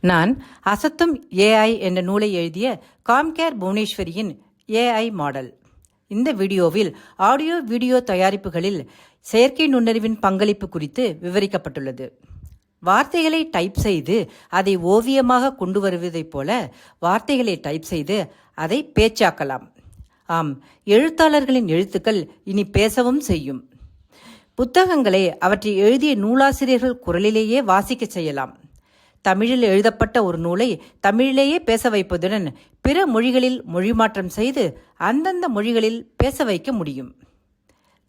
நான் அசத்தும் ஏஐ என்ற நூலை எழுதிய காம்கேர் புவனேஸ்வரியின் ஏஐ மாடல். இந்த வீடியோவில் ஆடியோ வீடியோ தயாரிப்புகளில் செயற்கை நுண்ணறிவின் பங்களிப்பு குறித்து விவரிக்கப்பட்டுள்ளது. வார்த்தைகளை டைப் செய்து அதை ஓவியமாக கொண்டு வருவதைப் போல வார்த்தைகளை டைப் செய்து அதை பேச்சாக்கலாம். ஆம் எழுத்தாளர்களின் எழுத்துக்கள் இனி பேசவும் செய்யும். புத்தகங்களை அவற்றை எழுதிய நூலாசிரியர்கள் குரலிலேயே வாசிக்கச் செய்யலாம். தமிழில் எழுதப்பட்ட ஒரு நூலை தமிழிலேயே பேச வைப்பதுடன் பிற மொழிகளில் மொழிமாற்றம் செய்து அந்தந்த மொழிகளில் பேச வைக்க முடியும்.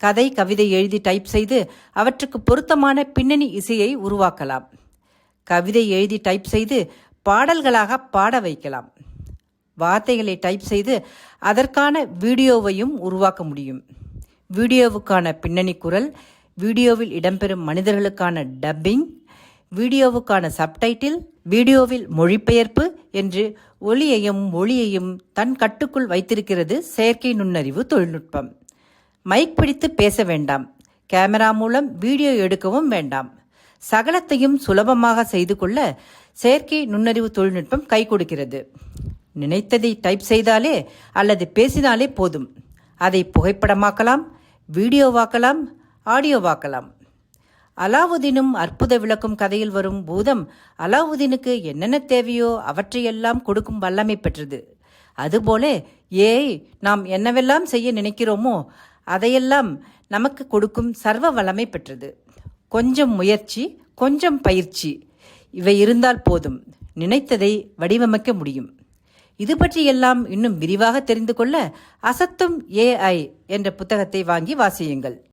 கதை கவிதை எழுதி டைப் செய்து அவற்றுக்கு பொருத்தமான பின்னணி இசையை உருவாக்கலாம். கவிதை எழுதி டைப் செய்து பாடல்களாக பாட வைக்கலாம். வார்த்தைகளை டைப் செய்து அதற்கான வீடியோவையும் உருவாக்க முடியும். வீடியோவுக்கான பின்னணி குரல் வீடியோவில் இடம்பெறும் மனிதர்களுக்கான டப்பிங் வீடியோவுக்கான சப்டைட்டில் வீடியோவில் மொழிபெயர்ப்பு என்று ஒலியையும் மொழியையும் தன் கட்டுக்குள் வைத்திருக்கிறது செயற்கை நுண்ணறிவு தொழில்நுட்பம். மைக் பிடித்து பேச வேண்டாம். கேமரா மூலம் வீடியோ எடுக்கவும் வேண்டாம். சகலத்தையும் சுலபமாக செய்து கொள்ள செயற்கை நுண்ணறிவு தொழில்நுட்பம் கை கொடுக்கிறது. நினைத்ததை டைப் செய்தாலே அல்லது பேசினாலே போதும். அதை புகைப்படமாக்கலாம் வீடியோவாக்கலாம் ஆடியோவாக்கலாம். அலாவுதீனும் அற்புத விளக்கும் கதையில் வரும் பூதம் அலாவுதீனுக்கு என்னென்ன தேவையோ அவற்றையெல்லாம் கொடுக்கும் வல்லமை பெற்றது. அதுபோல ஏய் நாம் என்னவெல்லாம் செய்ய நினைக்கிறோமோ அதையெல்லாம் நமக்கு கொடுக்கும் சர்வ வல்லமை பெற்றது. கொஞ்சம் முயற்சி கொஞ்சம் பயிற்சி இவை இருந்தால் போதும். நினைத்ததை வடிவமைக்க முடியும். இது பற்றியெல்லாம் இன்னும் விரிவாக தெரிந்து கொள்ள அசத்தும் ஏஐ என்ற புத்தகத்தை வாங்கி வாசியுங்கள்.